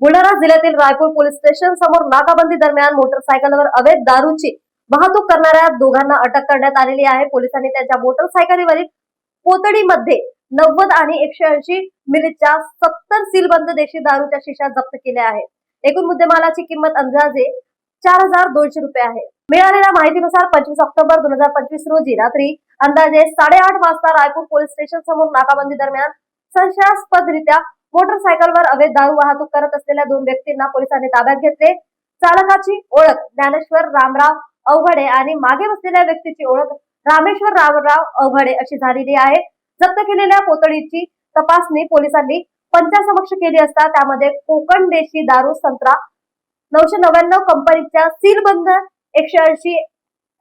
बुलढाणा जिल्ह्यातील Raipur police station समोर नाकाबंदी दरम्यान मोटरसायकलवर अवैध दारूची वाहतूक करणाऱ्या दोघांना अटक करण्यात आलेली आहे. पोलिसांनी त्यांच्या मोटरसायकलीवरील पोतडीमध्ये नव्वद आणि एकशे ऐंशी मिलीच्या सत्तर सीलबंद देशी दारूच्या शिशा जप्त केल्या आहेत. एकूण मुद्देमालाची किंमत अंदाजे चार हजार दोनशे रुपये आहे. मिळालेल्या माहितीनुसार पंचवीस ऑक्टोबर दोन हजार पंचवीस रोजी रात्री अंदाजे साडेआठ वाजता रायपूर पोलीस स्टेशन समोर नाकाबंदी दरम्यान संशयास्पदरित्या मोटरसायकलवर अवैध दारू वाहतूक करत असलेल्या दोन व्यक्तींना पोलिसांनी ताब्यात घेतले. चालकाची ओळख ज्ञानेश्वर रामराव अवघडे आणि मागे बसलेल्या व्यक्तीची ओळख रामेश्वर रामराव अवघडे अशी झालेली आहे. जप्त केलेल्या पोतळीची तपासणी पोलिसांनी पंचासमक्ष केली असता त्यामध्ये कोकण देशी दारू संत्रा नऊशे नव्याण्णव कंपनीच्या सीलबंद एकशे ऐंशी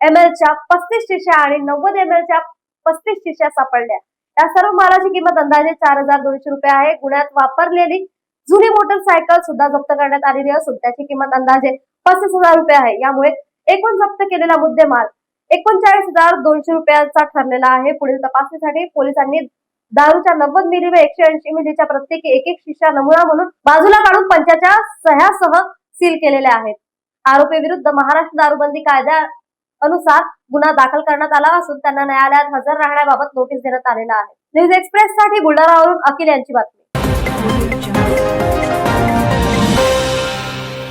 एम च्या पस्तीस शिशा आणि नव्वद एम च्या पस्तीस शिशा सापडल्या. या सर्व मालाची किंमत अंदाजे चार हजार दोनशे रुपये आहे. गुन्ह्यात वापरलेली जुनी मोटरसायकल सुद्धा जप्त करण्यात आलेली असून त्याची किंमत अंदाजे पस्तीस हजार रुपये आहे. यामुळे एकूण जप्त केलेला मुद्देमाल एकोणचाळीस हजार दोनशे रुपयांचा ठरलेला आहे. पुढील तपासणीसाठी पोलिसांनी दारूच्या नव्वद मिली व एकशे ऐंशी मिलीच्या प्रत्येकी एक एक शिशा नमुना म्हणून बाजूला काढून पंचाच्या सह्यासह सील केलेले आहेत. आरोपी विरुद्ध महाराष्ट्र दारूबंदी कायद्या अनुसार गुन्हा दाखल करण्यात आला असून त्यांना न्यायालयात हजर राहण्याबाबत नोटीस देण्यात आलेला आहे. न्यूज एक्सप्रेस साठी बुलढाणावरून अखिल यांची बातमी.